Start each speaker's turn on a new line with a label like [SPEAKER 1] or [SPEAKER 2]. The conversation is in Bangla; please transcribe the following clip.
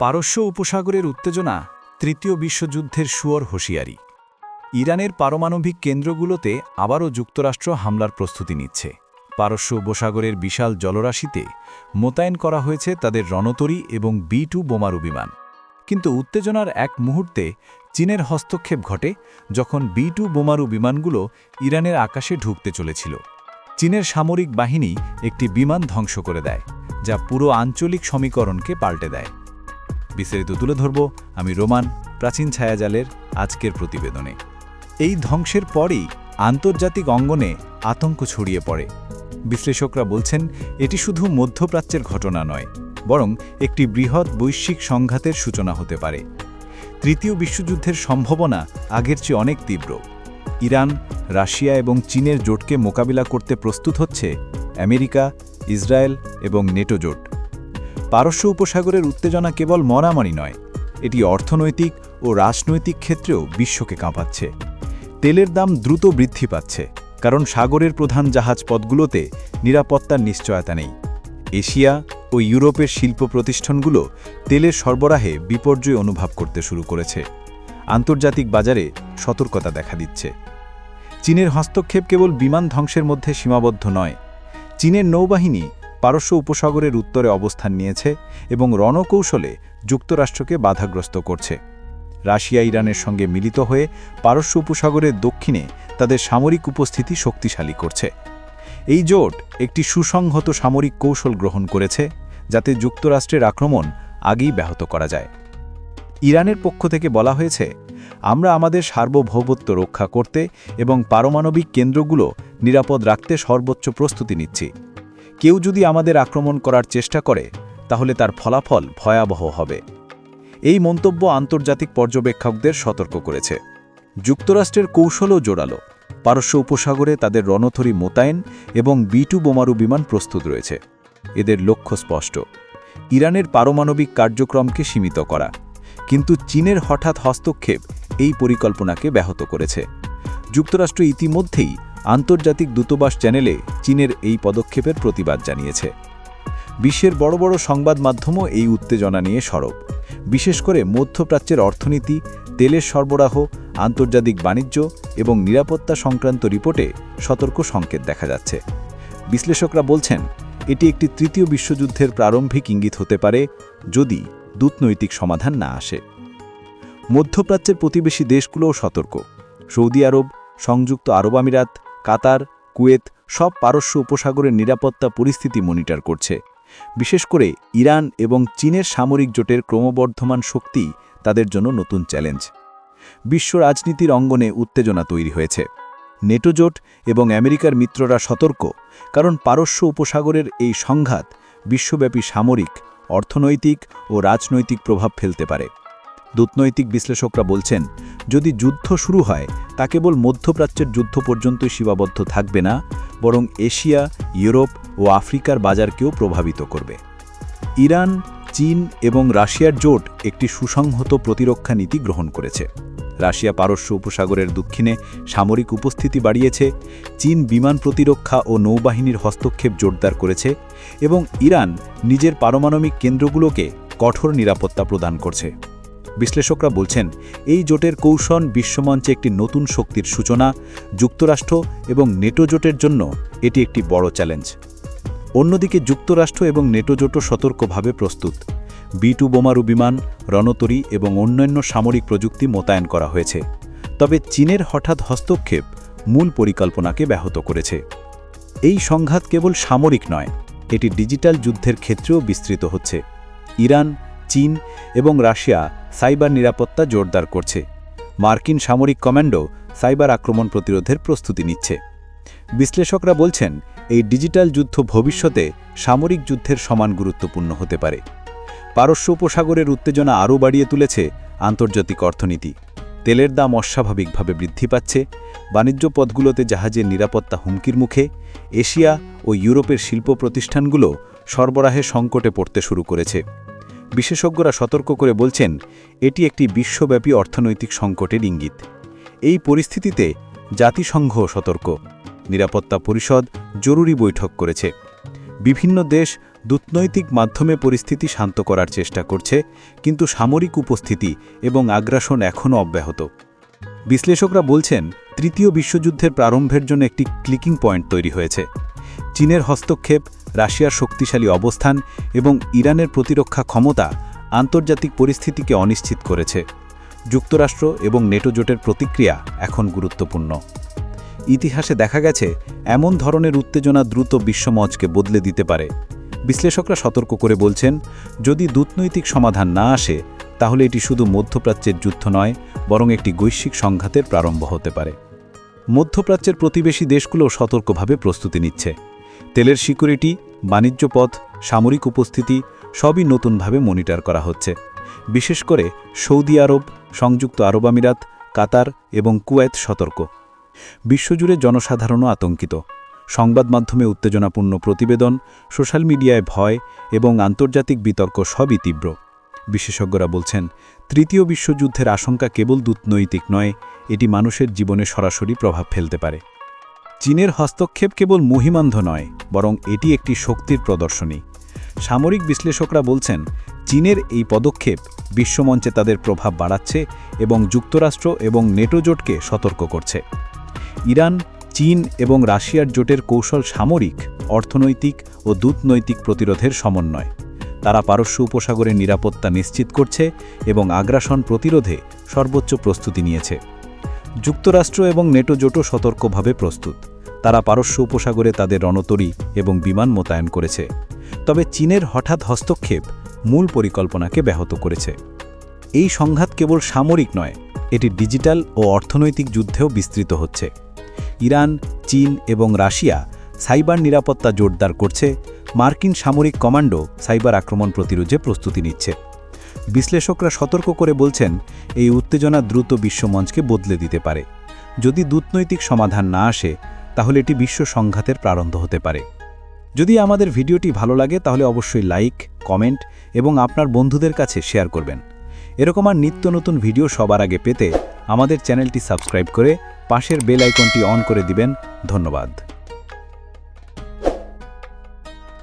[SPEAKER 1] পারস্য উপসাগরের উত্তেজনা তৃতীয় বিশ্বযুদ্ধের সুয়র হুঁশিয়ারি। ইরানের পারমাণবিক কেন্দ্রগুলোতে আবারও যুক্তরাষ্ট্র হামলার প্রস্তুতি নিচ্ছে। পারস্য উপসাগরের বিশাল জলরাশিতে মোতায়েন করা হয়েছে তাদের রণতরী এবং বি টু বোমারু বিমান। কিন্তু উত্তেজনার এক মুহূর্তে চীনের হস্তক্ষেপ ঘটে যখন বি টু বোমারু বিমানগুলো ইরানের আকাশে ঢুকতে চলেছিল। চীনের সামরিক বাহিনী একটি বিমান ধ্বংস করে দেয়, যা পুরো আঞ্চলিক সমীকরণকে পাল্টে দেয়। বিস্তারিত তুলে ধরব আমি রোমান প্রাচীন ছায়াজালের আজকের প্রতিবেদনে। এই ধ্বংসের পরই আন্তর্জাতিক অঙ্গনে আতঙ্ক ছড়িয়ে পড়ে। বিশ্লেষকরা বলছেন, এটি শুধু মধ্যপ্রাচ্যের ঘটনা নয়, বরং একটি বৃহৎ বৈশ্বিক সংঘাতের সূচনা হতে পারে। তৃতীয় বিশ্বযুদ্ধের সম্ভাবনা আগের চেয়ে অনেক তীব্র। ইরান, রাশিয়া এবং চীনের জোটকে মোকাবিলা করতে প্রস্তুত হচ্ছে আমেরিকা, ইসরায়েল এবং নেটো জোট। পারস্য উপসাগরের উত্তেজনা কেবল মরামারি নয়, এটি অর্থনৈতিক ও রাজনৈতিক ক্ষেত্রেও বিশ্বকে কাঁপাচ্ছে। তেলের দাম দ্রুত বৃদ্ধি পাচ্ছে, কারণ সাগরের প্রধান জাহাজ পথগুলোতে নিরাপত্তার নিশ্চয়তা নেই। এশিয়া ও ইউরোপের শিল্প প্রতিষ্ঠানগুলো তেলের সরবরাহে বিপর্যয় অনুভব করতে শুরু করেছে। আন্তর্জাতিক বাজারে সতর্কতা দেখা দিচ্ছে। চীনের হস্তক্ষেপ কেবল বিমান ধ্বংসের মধ্যে সীমাবদ্ধ নয়, চীনের নৌবাহিনী পারস্য উপসাগরের উত্তরে অবস্থান নিয়েছে এবং রণকৌশলে যুক্তরাষ্ট্রকে বাধাগ্রস্ত করছে। রাশিয়া ইরানের সঙ্গে মিলিত হয়ে পারস্য উপসাগরের দক্ষিণে তাদের সামরিক উপস্থিতি শক্তিশালী করছে। এই জোট একটি সুসংহত সামরিক কৌশল গ্রহণ করেছে, যাতে যুক্তরাষ্ট্রের আক্রমণ আগেই ব্যাহত করা যায়। ইরানের পক্ষ থেকে বলা হয়েছে, আমরা আমাদের সার্বভৌমত্ব রক্ষা করতে এবং পারমাণবিক কেন্দ্রগুলো নিরাপদ রাখতে সর্বোচ্চ প্রস্তুতি নিচ্ছি। কেউ যদি আমাদের আক্রমণ করার চেষ্টা করে, তাহলে তার ফলাফল ভয়াবহ হবে। এই মন্তব্য আন্তর্জাতিক পর্যবেক্ষকদের সতর্ক করেছে। যুক্তরাষ্ট্রের কৌশলও জোরালো। পারস্য উপসাগরে তাদের রণথরী মোতায়েন এবং বিটু বোমারু বিমান প্রস্তুত রয়েছে। এদের লক্ষ্য স্পষ্ট। ইরানের পারমাণবিক কার্যক্রমকে সীমিত করা। কিন্তু চীনের হঠাৎ হস্তক্ষেপ এই পরিকল্পনাকে ব্যাহত করেছে। যুক্তরাষ্ট্র ইতিমধ্যেই আন্তর্জাতিক দূতাবাস চ্যানেলে চীনের এই পদক্ষেপের প্রতিবাদ জানিয়েছে। বিশ্বের বড় বড় সংবাদ মাধ্যমও এই উত্তেজনা নিয়ে সরব। বিশেষ করে মধ্যপ্রাচ্যের অর্থনীতি, তেলের সরবরাহ, আন্তর্জাতিক বাণিজ্য এবং নিরাপত্তা সংক্রান্ত রিপোর্টে সতর্ক সংকেত দেখা যাচ্ছে। বিশ্লেষকরা বলছেন, এটি একটি তৃতীয় বিশ্বযুদ্ধের প্রারম্ভিক ইঙ্গিত হতে পারে যদি দূতনৈতিক সমাধান না আসে। মধ্যপ্রাচ্যের প্রতিবেশী দেশগুলোও সতর্ক। সৌদি আরব, সংযুক্ত আরব আমিরাত কাতার, কুয়েত সব পারস্য উপসাগরের নিরাপত্তা পরিস্থিতি মনিটর করছে। বিশেষ করে ইরান এবং চীনের সামরিক জোটের ক্রমবর্ধমান শক্তি তাদের জন্য নতুন চ্যালেঞ্জ। বিশ্ব রাজনীতির অঙ্গনে উত্তেজনা তৈরি হয়েছে। নেটো জোট এবং আমেরিকার মিত্ররা সতর্ক, কারণ পারস্য উপসাগরের এই সংঘাত বিশ্বব্যাপী সামরিক, অর্থনৈতিক ও রাজনৈতিক প্রভাব ফেলতে পারে। দূতনৈতিক বিশ্লেষকরা বলছেন, যদি যুদ্ধ শুরু হয়, তা কেবল মধ্যপ্রাচ্যের যুদ্ধ পর্যন্তই সীমাবদ্ধ থাকবে না, বরং এশিয়া, ইউরোপ ও আফ্রিকার বাজারকেও প্রভাবিত করবে। ইরান, চীন এবং রাশিয়ার জোট একটি সুসংহত প্রতিরক্ষা নীতি গ্রহণ করেছে। রাশিয়া পারস্য উপসাগরের দক্ষিণে সামরিক উপস্থিতি বাড়িয়েছে, চীন বিমান প্রতিরক্ষা ও নৌবাহিনীর হস্তক্ষেপ জোরদার করেছে এবং ইরান নিজের পারমাণবিক কেন্দ্রগুলোকে কঠোর নিরাপত্তা প্রদান করছে। বিশ্লেষকরা বলছেন, এই জোটের কৌশল বিশ্বমঞ্চে একটি নতুন শক্তির সূচনা, যুক্তরাষ্ট্র এবং নেটো জোটের জন্য এটি একটি বড় চ্যালেঞ্জ। অন্যদিকে যুক্তরাষ্ট্র এবং নেটো জোটও সতর্কভাবে প্রস্তুত। বি টু বোমারু বিমান, রণতরী এবং অন্যান্য সামরিক প্রযুক্তি মোতায়েন করা হয়েছে। তবে চীনের হঠাৎ হস্তক্ষেপ মূল পরিকল্পনাকে ব্যাহত করেছে। এই সংঘাত কেবল সামরিক নয়, এটি ডিজিটাল যুদ্ধের ক্ষেত্রেও বিস্তৃত হচ্ছে। ইরান চীন এবং রাশিয়া সাইবার নিরাপত্তা জোরদার করছে। মার্কিন সামরিক কমান্ডো সাইবার আক্রমণ প্রতিরোধের প্রস্তুতি নিচ্ছে। বিশ্লেষকরা বলছেন, এই ডিজিটাল যুদ্ধ ভবিষ্যতে সামরিক যুদ্ধের সমান গুরুত্বপূর্ণ হতে পারে। পারস্য উপসাগরের উত্তেজনা আরও বাড়িয়ে তুলেছে আন্তর্জাতিক অর্থনীতি। তেলের দাম অস্বাভাবিকভাবে বৃদ্ধি পাচ্ছে। বাণিজ্য পথগুলোতে জাহাজের নিরাপত্তা হুমকির মুখে এশিয়া ও ইউরোপের শিল্প প্রতিষ্ঠানগুলো সরবরাহে সংকটে পড়তে শুরু করেছে। বিশেষজ্ঞরা সতর্ক করে বলছেন, এটি একটি বিশ্বব্যাপী অর্থনৈতিক সংকটের ইঙ্গিত। এই পরিস্থিতিতে জাতিসংঘ সতর্ক। নিরাপত্তা পরিষদ জরুরি বৈঠক করেছে। বিভিন্ন দেশ দূতনৈতিক মাধ্যমে পরিস্থিতি শান্ত করার চেষ্টা করছে, কিন্তু সামরিক উপস্থিতি এবং আগ্রাসন এখনও অব্যাহত। বিশ্লেষকরা বলছেন, তৃতীয় বিশ্বযুদ্ধের প্রারম্ভের জন্য একটি ক্লিকিং পয়েন্ট তৈরি হয়েছে। চীনের হস্তক্ষেপ রাশিয়ার শক্তিশালী অবস্থান এবং ইরানের প্রতিরক্ষা ক্ষমতা আন্তর্জাতিক পরিস্থিতিকে অনিশ্চিত করেছে। যুক্তরাষ্ট্র এবং নেটো জোটের প্রতিক্রিয়া এখন গুরুত্বপূর্ণ। ইতিহাসে দেখা গেছে, এমন ধরনের উত্তেজনা দ্রুত বিশ্বমঞ্চকে বদলে দিতে পারে। বিশ্লেষকরা সতর্ক করে বলছেন, যদি দূতনৈতিক সমাধান না আসে, তাহলে এটি শুধু মধ্যপ্রাচ্যের যুদ্ধ নয়, বরং একটি বৈশ্বিক সংঘাতের প্রারম্ভ হতে পারে। মধ্যপ্রাচ্যের প্রতিবেশী দেশগুলো সতর্কভাবে প্রস্তুতি নিচ্ছে। তেলের সিকিউরিটি, বাণিজ্য পথ, সামরিক উপস্থিতি সবই নতুনভাবে মনিটর করা হচ্ছে। বিশেষ করে সৌদি আরব, সংযুক্ত আরব আমিরাত, কাতার এবং কুয়েত সতর্ক। বিশ্বজুড়ে জনসাধারণও আতঙ্কিত। সংবাদ মাধ্যমে উত্তেজনাপূর্ণ প্রতিবেদন, সোশ্যাল মিডিয়ায় ভয় এবং আন্তর্জাতিক বিতর্ক সবই তীব্র। বিশেষজ্ঞরা বলছেন, তৃতীয় বিশ্বযুদ্ধের আশঙ্কা কেবল দূতনৈতিক নয়, এটি মানুষের জীবনে সরাসরি প্রভাব ফেলতে পারে। চীনের হস্তক্ষেপ কেবল মহিমান্ধ নয়, বরং এটি একটি শক্তির প্রদর্শনী। সামরিক বিশ্লেষকরা বলছেন, চীনের এই পদক্ষেপ বিশ্বমঞ্চে তাদের প্রভাব বাড়াচ্ছে এবং যুক্তরাষ্ট্র এবং নেটো জোটকে সতর্ক করছে। ইরান, চীন এবং রাশিয়ার জোটের কৌশল সামরিক, অর্থনৈতিক ও দূতনৈতিক প্রতিরোধের সমন্বয়। তারা পারস্য উপসাগরের নিরাপত্তা নিশ্চিত করছে এবং আগ্রাসন প্রতিরোধে সর্বোচ্চ প্রস্তুতি নিয়েছে। যুক্তরাষ্ট্র এবং নেটো জোটও সতর্কভাবে প্রস্তুত। তারা পারস্য উপসাগরে তাদের রণতরী এবং বিমান মোতায়েন করেছে। তবে চীনের হঠাৎ হস্তক্ষেপ মূল পরিকল্পনাকে ব্যাহত করেছে। এই সংঘাত কেবল সামরিক নয়, এটি ডিজিটাল ও অর্থনৈতিক যুদ্ধেও বিস্তৃত হচ্ছে। ইরান, চীন এবং রাশিয়া সাইবার নিরাপত্তা জোরদার করছে। মার্কিন সামরিক কমান্ডো সাইবার আক্রমণ প্রতিরোধে প্রস্তুতি নিচ্ছে। বিশ্লেষকরা সতর্ক করে বলছেন, এই উত্তেজনা দ্রুত বিশ্বমঞ্চকে বদলে দিতে পারে। যদি দূতনৈতিক সমাধান না আসে, তাহলে এটি বিশ্ব সংঘাতের প্রারম্ভ হতে পারে। যদি আমাদের ভিডিওটি ভালো লাগে, তাহলে অবশ্যই লাইক, কমেন্ট এবং আপনার বন্ধুদের কাছে শেয়ার করবেন। এরকম আর নিত্য নতুন ভিডিও সবার আগে পেতে আমাদের চ্যানেলটি সাবস্ক্রাইব করে পাশের বেল আইকনটি অন করে দিবেন। ধন্যবাদ।